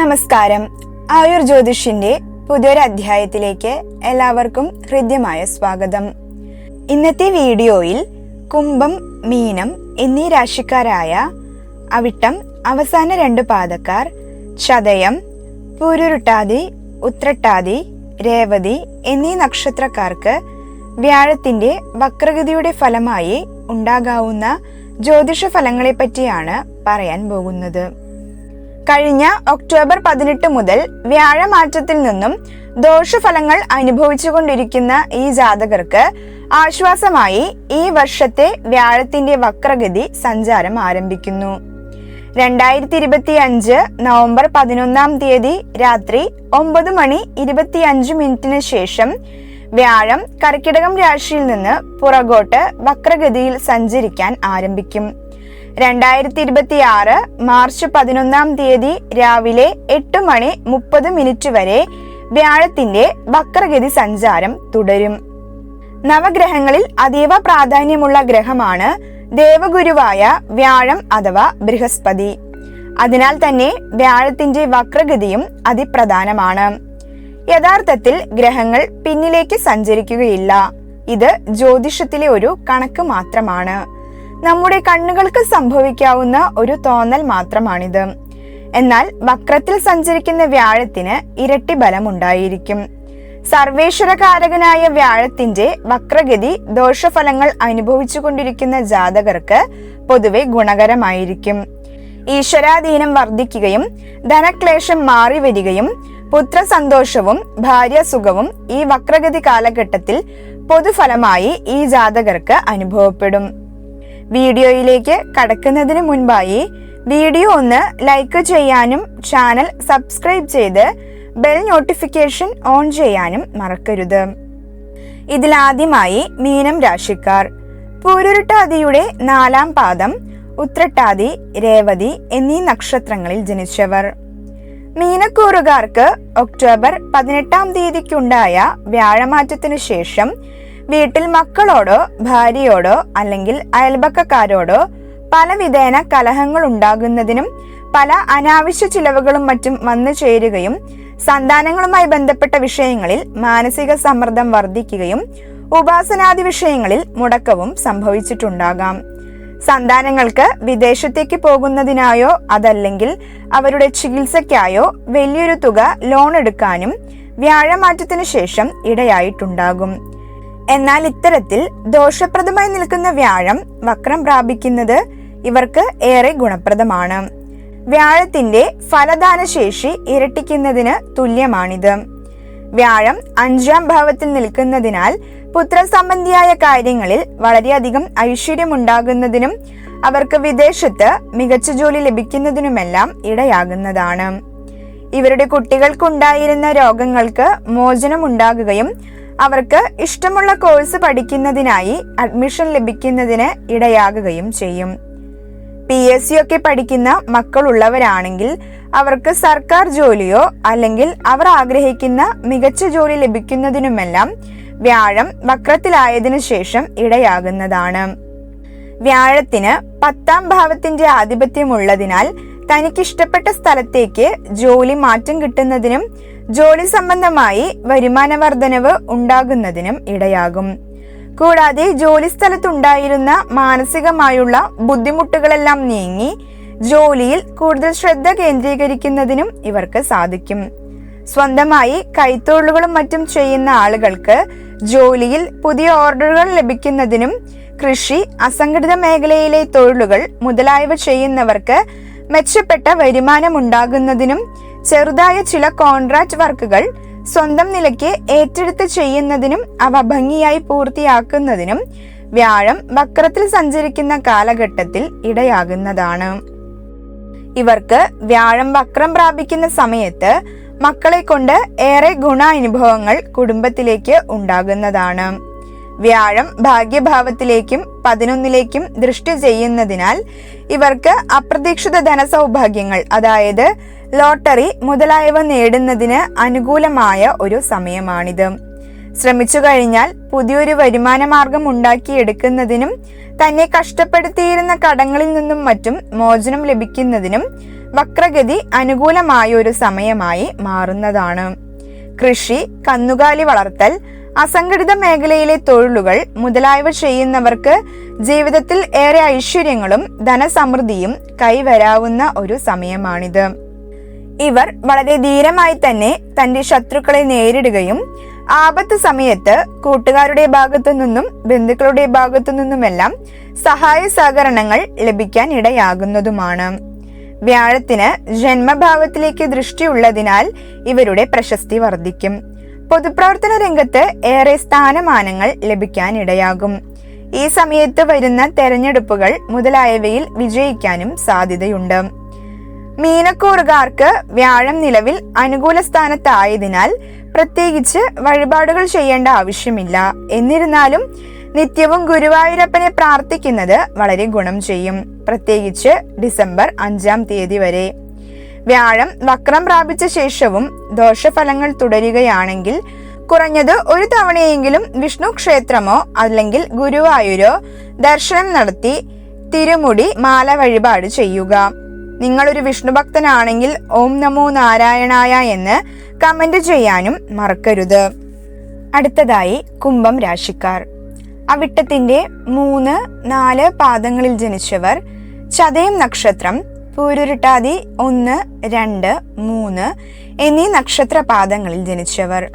നമസ്കാരം. ആയുർ ജ്യോതിഷിന്റെ പുതിയൊരു അധ്യായത്തിലേക്ക് എല്ലാവർക്കും ഹൃദ്യമായ സ്വാഗതം. ഇന്നത്തെ വീഡിയോയിൽ കുംഭം മീനം എന്നീ രാശിക്കാരായ അവിട്ടം അവസാന രണ്ട് പാദക്കാർ ചതയം പൂരുരുട്ടാതി ഉത്രട്ടാതി രേവതി എന്നീ നക്ഷത്രക്കാർക്ക് വ്യാഴത്തിന്റെ വക്രഗതിയുടെ ഫലമായി ഉണ്ടാകാവുന്ന ജ്യോതിഷ ഫലങ്ങളെപ്പറ്റിയാണ് പറയാൻ പോകുന്നത്. കഴിഞ്ഞ ഒക്ടോബർ പതിനെട്ട് മുതൽ വ്യാഴമാറ്റത്തിൽ നിന്നും ദോഷഫലങ്ങൾ അനുഭവിച്ചുകൊണ്ടിരിക്കുന്ന ഈ ജാതകർക്ക് ആശ്വാസമായി ഈ വർഷത്തെ വ്യാഴത്തിന്റെ വക്രഗതി സഞ്ചാരം ആരംഭിക്കുന്നു. രണ്ടായിരത്തി ഇരുപത്തി അഞ്ച് നവംബർ പതിനൊന്നാം തീയതി രാത്രി ഒമ്പത് മണി ഇരുപത്തി അഞ്ച് മിനിറ്റിന് ശേഷം വ്യാഴം കർക്കിടകം രാശിയിൽ നിന്ന് പുറകോട്ട് വക്രഗതിയിൽ സഞ്ചരിക്കാൻ ആരംഭിക്കും. രണ്ടായിരത്തി ഇരുപത്തി ആറ് മാർച്ച് പതിനൊന്നാം തീയതി രാവിലെ എട്ട് മണി മുപ്പത് മിനിറ്റ് വരെ വ്യാഴത്തിന്റെ വക്രഗതി സഞ്ചാരം തുടരും. നവഗ്രഹങ്ങളിൽ അതീവ പ്രാധാന്യമുള്ള ഗ്രഹമാണ് ദേവഗുരുവായ വ്യാഴം അഥവാ ബൃഹസ്പതി. അതിനാൽ തന്നെ വ്യാഴത്തിന്റെ വക്രഗതിയും അതിപ്രധാനമാണ്. യഥാർത്ഥത്തിൽ ഗ്രഹങ്ങൾ പിന്നിലേക്ക് സഞ്ചരിക്കുകയില്ല. ഇത് ജ്യോതിഷത്തിലെ ഒരു കണക്ക് മാത്രമാണ്. നമ്മുടെ കണ്ണുകൾക്ക് സംഭവിക്കാവുന്ന ഒരു തോന്നൽ മാത്രമാണിത്. എന്നാൽ വക്രത്തിൽ സഞ്ചരിക്കുന്ന വ്യാഴത്തിന് ഇരട്ടി ബലമുണ്ടായിരിക്കും. സർവേശ്വരകാരകനായ വ്യാഴത്തിന്റെ വക്രഗതി ദോഷഫലങ്ങൾ അനുഭവിച്ചു കൊണ്ടിരിക്കുന്ന ജാതകർക്ക് പൊതുവെ ഗുണകരമായിരിക്കും. ഈശ്വരാധീനം വർദ്ധിക്കുകയും ധനക്ലേശം മാറി വരികയും പുത്രസന്തോഷവും ഭാര്യസുഖവും ഈ വക്രഗതി കാലഘട്ടത്തിൽ പൊതുഫലമായി ഈ ജാതകർക്ക് അനുഭവപ്പെടും. വീഡിയോയിലേക്ക് കടക്കുന്നതിന് മുൻപായി വീഡിയോ ഒന്ന് ലൈക്ക് ചെയ്യാനും ചാനൽ സബ്സ്ക്രൈബ് ചെയ്ത് ബെൽ നോട്ടിഫിക്കേഷൻ ഓൺ ചെയ്യാനും മറക്കരുത്. ഇതിലാദ്യമായി മീനം രാശിക്കാർ. പൂരുരുട്ടാതിയുടെ നാലാം പാദം ഉത്രട്ടാതി രേവതി എന്നീ നക്ഷത്രങ്ങളിൽ ജനിച്ചവർ. മീനക്കൂറുകാർക്ക് ഒക്ടോബർ പതിനെട്ടാം തീയതിക്കുണ്ടായ വ്യാഴമാറ്റത്തിനു ശേഷം വീട്ടിൽ മക്കളോടോ ഭാര്യയോടോ അല്ലെങ്കിൽ അയൽപക്കക്കാരോടോ പല വിധേന കലഹങ്ങൾ ഉണ്ടാകുന്നതിനും പല അനാവശ്യ ചിലവുകളും മറ്റും വന്നു ചേരുകയും സന്താനങ്ങളുമായി ബന്ധപ്പെട്ട വിഷയങ്ങളിൽ മാനസിക സമ്മർദ്ദം വർദ്ധിക്കുകയും ഉപാസനാദി വിഷയങ്ങളിൽ മുടക്കവും സംഭവിച്ചിട്ടുണ്ടാകാം. സന്താനങ്ങൾക്ക് വിദേശത്തേക്ക് പോകുന്നതിനായോ അതല്ലെങ്കിൽ അവരുടെ ചികിത്സയ്ക്കായോ വലിയൊരു തുക ലോൺ എടുക്കാനും വ്യാഴമാറ്റത്തിനു ശേഷം ഇടയായിട്ടുണ്ടാകും. എന്നാൽ ഇത്തരത്തിൽ ദോഷപ്രദമായി നിൽക്കുന്ന വ്യാഴം വക്രം പ്രാപിക്കുന്നത് ഇവർക്ക് ഏറെ ഗുണപ്രദമാണ്. വ്യാഴത്തിന്റെ ഫലദാന ശേഷി ഇരട്ടിക്കുന്നതിന് തുല്യമാണിത്. വ്യാഴം അഞ്ചാം ഭാവത്തിൽ നിൽക്കുന്നതിനാൽ പുത്രസംബന്ധിയായ കാര്യങ്ങളിൽ വളരെയധികം ഐശ്വര്യമുണ്ടാകുന്നതിനും അവർക്ക് വിദേശത്ത് മികച്ച ജോലി ലഭിക്കുന്നതിനുമെല്ലാം ഇടയാകുന്നതാണ്. ഇവരുടെ കുട്ടികൾക്കുണ്ടായിരുന്ന രോഗങ്ങൾക്ക് മോചനം ഉണ്ടാകുകയും അവർക്ക് ഇഷ്ടമുള്ള കോഴ്സ് പഠിക്കുന്നതിനായി അഡ്മിഷൻ ലഭിക്കുന്നതിന് ഇടയാകുകയും ചെയ്യും. പി എസ് സി ഒക്കെ പഠിക്കുന്ന മക്കളുള്ളവരാണെങ്കിൽ അവർക്ക് സർക്കാർ ജോലിയോ അല്ലെങ്കിൽ അവർ ആഗ്രഹിക്കുന്ന മികച്ച ജോലി ലഭിക്കുന്നതിനുമെല്ലാം വ്യാഴം വക്രത്തിലായതിനു ശേഷം ഇടയാകുന്നതാണ്. വ്യാഴത്തിന് പത്താം ഭാവത്തിന്റെ ആധിപത്യമുള്ളതിനാൽ തനിക്കിഷ്ടപ്പെട്ട സ്ഥലത്തേക്ക് ജോലി മാറ്റം കിട്ടുന്നതിനും ജോലി സംബന്ധമായി വരുമാന വർധനവ് ഉണ്ടാകുന്നതിനും ഇടയാകും. കൂടാതെ ജോലി സ്ഥലത്തുണ്ടായിരുന്ന മാനസികമായുള്ള ബുദ്ധിമുട്ടുകളെല്ലാം നീങ്ങി ജോലിയിൽ കൂടുതൽ ശ്രദ്ധ കേന്ദ്രീകരിക്കുന്നതിനും ഇവർക്ക് സാധിക്കും. സ്വന്തമായി കൈത്തൊഴിലുകളും മറ്റും ചെയ്യുന്ന ആളുകൾക്ക് ജോലിയിൽ പുതിയ ഓർഡറുകൾ ലഭിക്കുന്നതിനും കൃഷി അസംഘടിത മേഖലയിലെ തൊഴിലുകൾ മുതലായവ ചെയ്യുന്നവർക്ക് മെച്ചപ്പെട്ട വരുമാനം ഉണ്ടാകുന്നതിനും ചെറുതായ ചില കോൺട്രാക്ട് വർക്കുകൾ സ്വന്തം നിലയ്ക്ക് ഏറ്റെടുത്ത് ചെയ്യുന്നതിനും അവ ഭംഗിയായി പൂർത്തിയാക്കുന്നതിനും വ്യാഴം വക്രത്തിൽ സഞ്ചരിക്കുന്ന കാലഘട്ടത്തിൽ ഇടയാകുന്നതാണ്. ഇവർക്ക് വ്യാഴം വക്രം പ്രാപിക്കുന്ന സമയത്ത് മക്കളെ കൊണ്ട് ഏറെ ഗുണാനുഭവങ്ങൾ കുടുംബത്തിലേക്ക് ഉണ്ടാകുന്നതാണ്. വ്യാഴം ഭാഗ്യഭാവത്തിലേക്കും പതിനൊന്നിലേക്കും ദൃഷ്ടി ചെയ്യുന്നതിനാൽ ഇവർക്ക് അപ്രതീക്ഷിത ധനസൗഭാഗ്യങ്ങൾ അതായത് ലോട്ടറി മുതലായവ നേടുന്നതിന് അനുകൂലമായ ഒരു സമയമാണിത്. ശ്രമിച്ചു കഴിഞ്ഞാൽ പുതിയൊരു വരുമാന മാർഗം ഉണ്ടാക്കിയെടുക്കുന്നതിനും തന്നെ കഷ്ടപ്പെടുത്തിയിരുന്ന കടങ്ങളിൽ നിന്നും മറ്റും മോചനം ലഭിക്കുന്നതിനും വക്രഗതി അനുകൂലമായ ഒരു സമയമായി മാറുന്നതാണ്. കൃഷി കന്നുകാലി വളർത്തൽ അസംഘടിത മേഖലയിലെ തൊഴിലുകൾ മുതലായവ ചെയ്യുന്നവർക്ക് ജീവിതത്തിൽ ഏറെ ഐശ്വര്യങ്ങളും ധനസമൃദ്ധിയും കൈവരാവുന്ന ഒരു സമയമാണിത്. ഇവർ വളരെ ധീരമായി തന്നെ തന്റെ ശത്രുക്കളെ നേരിടുകയും ആപത്ത് സമയത്ത് കൂട്ടുകാരുടെ ഭാഗത്തു നിന്നും ബന്ധുക്കളുടെ ഭാഗത്തു നിന്നുമെല്ലാം സഹായ സഹകരണങ്ങൾ ലഭിക്കാൻ ഇടയാകുന്നതുമാണ്. വ്യാഴത്തിന് ജന്മഭാവത്തിലേക്ക് ദൃഷ്ടിയുള്ളതിനാൽ ഇവരുടെ പ്രശസ്തി വർദ്ധിക്കും. പൊതുപ്രവർത്തന രംഗത്ത് ഏറെ സ്ഥാനമാനങ്ങൾ ലഭിക്കാനിടയാകും. ഈ സമയത്ത് വരുന്ന തെരഞ്ഞെടുപ്പുകൾ മുതലായവയിൽ വിജയിക്കാനും സാധ്യതയുണ്ട്. മീനക്കൂറുകാർക്ക് വ്യാഴം നിലവിൽ അനുകൂല സ്ഥാനത്തായതിനാൽ പ്രത്യേകിച്ച് വഴിപാടുകൾ ചെയ്യേണ്ട ആവശ്യമില്ല. എന്നിരുന്നാലും നിത്യവും ഗുരുവായൂരപ്പനെ പ്രാർത്ഥിക്കുന്നത് വളരെ ഗുണം ചെയ്യും. പ്രത്യേകിച്ച് ഡിസംബർ അഞ്ചാം തീയതി വരെ. വ്യാഴം വക്രം പ്രാപിച്ച ശേഷവും ദോഷഫലങ്ങൾ തുടരുകയാണെങ്കിൽ കുറഞ്ഞത് ഒരു തവണയെങ്കിലും വിഷ്ണു ക്ഷേത്രമോ അല്ലെങ്കിൽ ഗുരുവായൂരോ ദർശനം നടത്തി തിരുമുടി മാല വഴിപാട് ചെയ്യുക. നിങ്ങളൊരു വിഷ്ണു ഭക്തനാണെങ്കിൽ ഓം നമോ നാരായണായ എന്ന് കമന്റ് ചെയ്യാനും മറക്കരുത്. അടുത്തതായി കുംഭം രാശിക്കാർ. അവിട്ടത്തിന്റെ മൂന്ന് നാല് പാദങ്ങളിൽ ജനിച്ചവർ ചതയം നക്ഷത്രം പൂരുരുട്ടാതി ഒന്ന് രണ്ട് മൂന്ന് എന്നീ നക്ഷത്ര പാദങ്ങളിൽ ജനിച്ചവർ.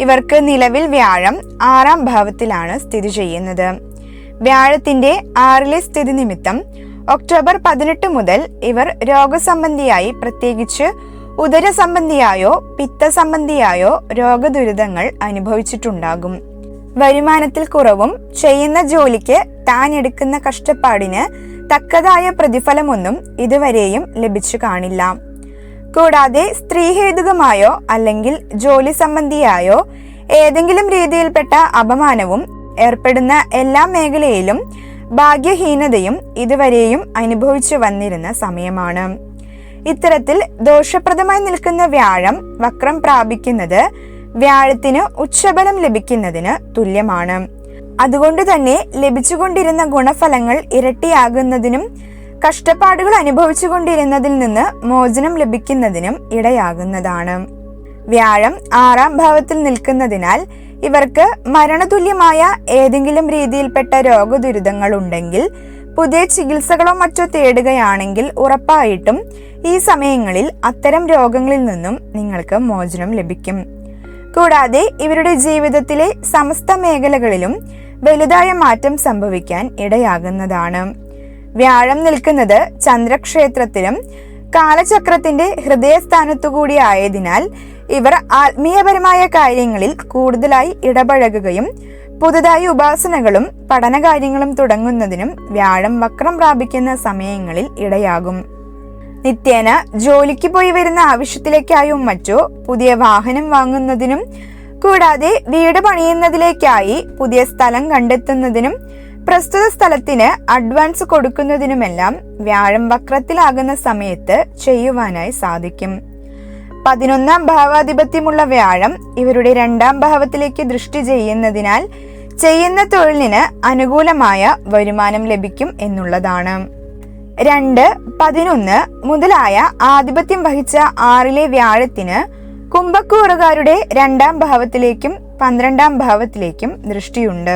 ഇവർക്ക് നിലവിൽ വ്യാഴം ആറാം ഭാവത്തിലാണ് സ്ഥിതി ചെയ്യുന്നത്. വ്യാഴത്തിന്റെ ആറിലെ സ്ഥിതി നിമിത്തം ഒക്ടോബർ പതിനെട്ട് മുതൽ ഇവർ രോഗസംബന്ധിയായി പ്രത്യേകിച്ച് ഉദരസംബന്ധിയായോ പിത്തസംബന്ധിയായോ പിത്ത സംബന്ധിയായോ രോഗദുരിതങ്ങൾ അനുഭവിച്ചിട്ടുണ്ടാകും. വരുമാനത്തിൽ കുറവും ചെയ്യുന്ന ജോലിക്ക് താൻ എടുക്കുന്ന കഷ്ടപ്പാടിന് തക്കതായ പ്രതിഫലമൊന്നും ഇതുവരെയും ലഭിച്ചു കാണില്ല. കൂടാതെ സ്ത്രീഹേതുകമായോ അല്ലെങ്കിൽ ജോലി സംബന്ധിയായോ ഏതെങ്കിലും രീതിയിൽപ്പെട്ട അപമാനവും ഏർപ്പെടുന്ന എല്ലാ മേഖലയിലും ഭാഗ്യഹീനതയും ഇതുവരെയും അനുഭവിച്ചു വന്നിരുന്ന സമയമാണ്. ഇത്തരത്തിൽ ദോഷപ്രദമായി നിൽക്കുന്ന വ്യാഴം വക്രം പ്രാപിക്കുന്നത് വ്യാഴത്തിന് ഉച്ചബലം ലഭിക്കുന്നതിന് തുല്യമാണ്. അതുകൊണ്ട് തന്നെ ലഭിച്ചുകൊണ്ടിരുന്ന ഗുണഫലങ്ങൾ ഇരട്ടിയാകുന്നതിനും കഷ്ടപ്പാടുകൾ അനുഭവിച്ചുകൊണ്ടിരുന്നതിൽ നിന്ന് മോചനം ലഭിക്കുന്നതിനും ഇടയാകുന്നതാണ്. വ്യാഴം ആറാം ഭാവത്തിൽ നിൽക്കുന്നതിനാൽ ഇവർക്ക് മരണതുല്യമായ ഏതെങ്കിലും രീതിയിൽപ്പെട്ട രോഗദുരിതങ്ങൾ ഉണ്ടെങ്കിൽ പുതിയ ചികിത്സകളോ മറ്റോ തേടുകയാണെങ്കിൽ ഉറപ്പായിട്ടും ഈ സമയങ്ങളിൽ അത്തരം രോഗങ്ങളിൽ നിന്നും നിങ്ങൾക്ക് മോചനം ലഭിക്കും. കൂടാതെ ഇവരുടെ ജീവിതത്തിലെ സമസ്ത മേഖലകളിലും വലുതായ മാറ്റം സംഭവിക്കാൻ ഇടയാകുന്നതാണ്. വ്യാഴം നിൽക്കുന്നത് ചന്ദ്രക്ഷേത്രത്തിലും കാലചക്രത്തിന്റെ ഹൃദയസ്ഥാനത്തുകൂടി ആയതിനാൽ ഇവർ ആത്മീയപരമായ കാര്യങ്ങളിൽ കൂടുതലായി ഇടപഴകുകയും പുതുതായി ഉപാസനകളും പഠനകാര്യങ്ങളും തുടങ്ങുന്നതിനും വ്യാഴം വക്രം പ്രാപിക്കുന്ന സമയങ്ങളിൽ ഇടയാകും. നിത്യേന ജോലിക്ക് പോയി വരുന്ന ആവശ്യത്തിലേക്കായും മറ്റോ പുതിയ വാഹനം വാങ്ങുന്നതിനും കൂടാതെ വീട് പണിയുന്നതിലേക്കായി പുതിയ സ്ഥലം കണ്ടെത്തുന്നതിനും പ്രസ്തുത സ്ഥലത്തിന് അഡ്വാൻസ് കൊടുക്കുന്നതിനുമെല്ലാം വ്യാഴം വക്രത്തിലാകുന്ന സമയത്ത് ചെയ്യുവാനായി സാധിക്കും. പതിനൊന്നാം ഭാവാധിപത്യമുള്ള വ്യാഴം ഇവരുടെ രണ്ടാം ഭാവത്തിലേക്ക് ദൃഷ്ടി ചെയ്യുന്നതിനാൽ ചെയ്യുന്ന തൊഴിലിന് അനുകൂലമായ വരുമാനം ലഭിക്കും എന്നുള്ളതാണ്. രണ്ട് പതിനൊന്ന് മുതലായ ആധിപത്യം വഹിച്ച ആറിലെ വ്യാഴത്തിന് കുംഭക്കൂറുകാരുടെ രണ്ടാം ഭാവത്തിലേക്കും പന്ത്രണ്ടാം ഭാവത്തിലേക്കും ദൃഷ്ടിയുണ്ട്.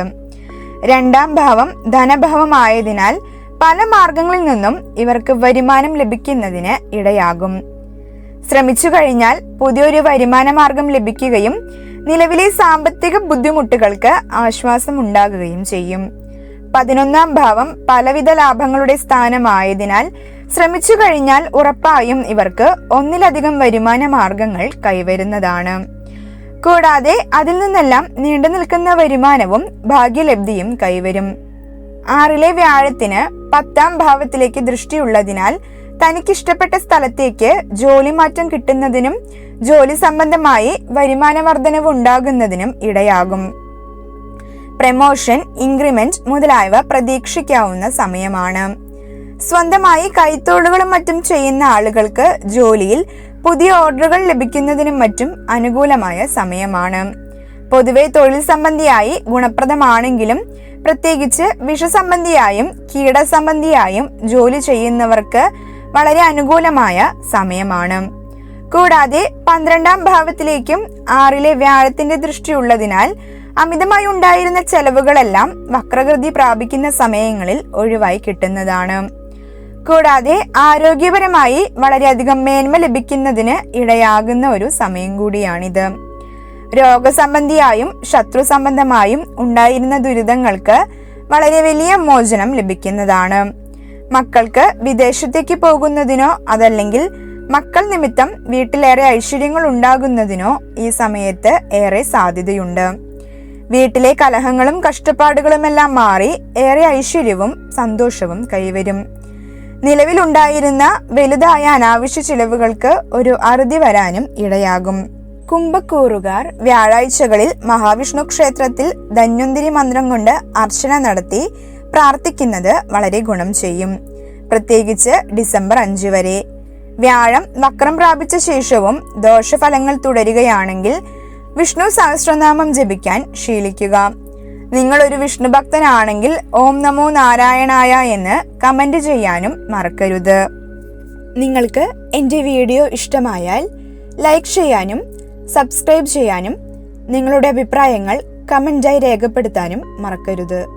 രണ്ടാം ഭാവം ധനഭാവമായതിനാൽ പല മാർഗങ്ങളിൽ നിന്നും ഇവർക്ക് വരുമാനം ലഭിക്കുന്നതിന് ഇടയാകും. ശ്രമിച്ചു കഴിഞ്ഞാൽ പുതിയൊരു വരുമാന മാർഗം ലഭിക്കുകയും നിലവിലെ സാമ്പത്തിക ബുദ്ധിമുട്ടുകൾക്ക് ആശ്വാസം ഉണ്ടാകുകയും ചെയ്യും. പതിനൊന്നാം ഭാവം പലവിധ ലാഭങ്ങളുടെ സ്ഥാനമായതിനാൽ ശ്രമിച്ചു കഴിഞ്ഞാൽ ഉറപ്പായും ഇവർക്ക് ഒന്നിലധികം വരുമാന മാർഗങ്ങൾ കൈവരുന്നതാണ്. കൂടാതെ അതിൽ നിന്നെല്ലാം നീണ്ടു നിൽക്കുന്ന വരുമാനവും ഭാഗ്യലബ്ധിയും കൈവരും. ആറിലെ വ്യാഴത്തിന് പത്താം ഭാവത്തിലേക്ക് ദൃഷ്ടിയുള്ളതിനാൽ തനിക്കിഷ്ടപ്പെട്ട സ്ഥലത്തേക്ക് ജോലി മാറ്റം കിട്ടുന്നതിനും ജോലി സംബന്ധമായി വരുമാന വർധനവ് ഉണ്ടാകുന്നതിനും ഇടയാകും. പ്രമോഷൻ ഇൻക്രിമെന്റ് മുതലായവ പ്രതീക്ഷിക്കാവുന്ന സമയമാണ്. സ്വന്തമായി കൈത്തൊഴിലുകളും മറ്റും ചെയ്യുന്ന ആളുകൾക്ക് ജോലിയിൽ പുതിയ ഓർഡറുകൾ ലഭിക്കുന്നതിനും മറ്റും അനുകൂലമായ സമയമാണ്. പൊതുവെ തൊഴിൽ സംബന്ധിയായി ഗുണപ്രദമാണെങ്കിലും പ്രത്യേകിച്ച് വിഷസംബന്ധിയായും കീടസംബന്ധിയായും ജോലി ചെയ്യുന്നവർക്ക് വളരെ അനുകൂലമായ സമയമാണ്. കൂടാതെ പന്ത്രണ്ടാം ഭാവത്തിലേക്കും ആറിലെ വ്യാഴത്തിന്റെ ദൃഷ്ടിയുള്ളതിനാൽ അമിതമായി ഉണ്ടായിരുന്ന ചെലവുകളെല്ലാം വക്രകൃതി പ്രാപിക്കുന്ന സമയങ്ങളിൽ ഒഴിവായി കിട്ടുന്നതാണ്. കൂടാതെ ആരോഗ്യപരമായി വളരെയധികം മേന്മ ലഭിക്കുന്നതിന് ഇടയാകുന്ന ഒരു സമയം കൂടിയാണിത്. രോഗസംബന്ധിയായും ശത്രു സംബന്ധമായും ഉണ്ടായിരുന്ന ദുരിതങ്ങൾക്ക് വളരെ വലിയ മോചനം ലഭിക്കുന്നതാണ്. മക്കൾക്ക് വിദേശത്തേക്ക് പോകുന്നതിനോ അതല്ലെങ്കിൽ മക്കൾ നിമിത്തം വീട്ടിലേറെ ഐശ്വര്യങ്ങൾ ഉണ്ടാകുന്നതിനോ ഈ സമയത്ത് ഏറെ സാധ്യതയുണ്ട്. വീട്ടിലെ കലഹങ്ങളും കഷ്ടപ്പാടുകളുമെല്ലാം മാറി ഏറെ ഐശ്വര്യവും സന്തോഷവും കൈവരും. നിലവിലുണ്ടായിരുന്ന വലുതായ അനാവശ്യ ചിലവുകൾക്ക് ഒരു അറുതി വരാനും ഇടയാകും. കുംഭക്കൂറുകാർ വ്യാഴാഴ്ചകളിൽ മഹാവിഷ്ണു ക്ഷേത്രത്തിൽ ധന്വന്തിരി മന്ത്രം കൊണ്ട് അർച്ചന നടത്തി പ്രാർത്ഥിക്കുന്നത് വളരെ ഗുണം ചെയ്യും. പ്രത്യേകിച്ച് ഡിസംബർ അഞ്ച് വരെ. വ്യാഴം വക്രം പ്രാപിച്ച ശേഷവും ദോഷഫലങ്ങൾ തുടരുകയാണെങ്കിൽ വിഷ്ണു സഹസ്രനാമം ജപിക്കാൻ ശീലിക്കുക. നിങ്ങൾ ഒരു വിഷ്ണു ഭക്തനാണെങ്കിൽ ഓം നമോ നാരായണായ എന്ന് കമന്റ് ചെയ്യാനും മറക്കരുത്. നിങ്ങൾക്ക് എന്റെ വീഡിയോ ഇഷ്ടമായാൽ ലൈക്ക് ചെയ്യാനും സബ്സ്ക്രൈബ് ചെയ്യാനും നിങ്ങളുടെ അഭിപ്രായങ്ങൾ കമന്റായി രേഖപ്പെടുത്താനും മറക്കരുത്.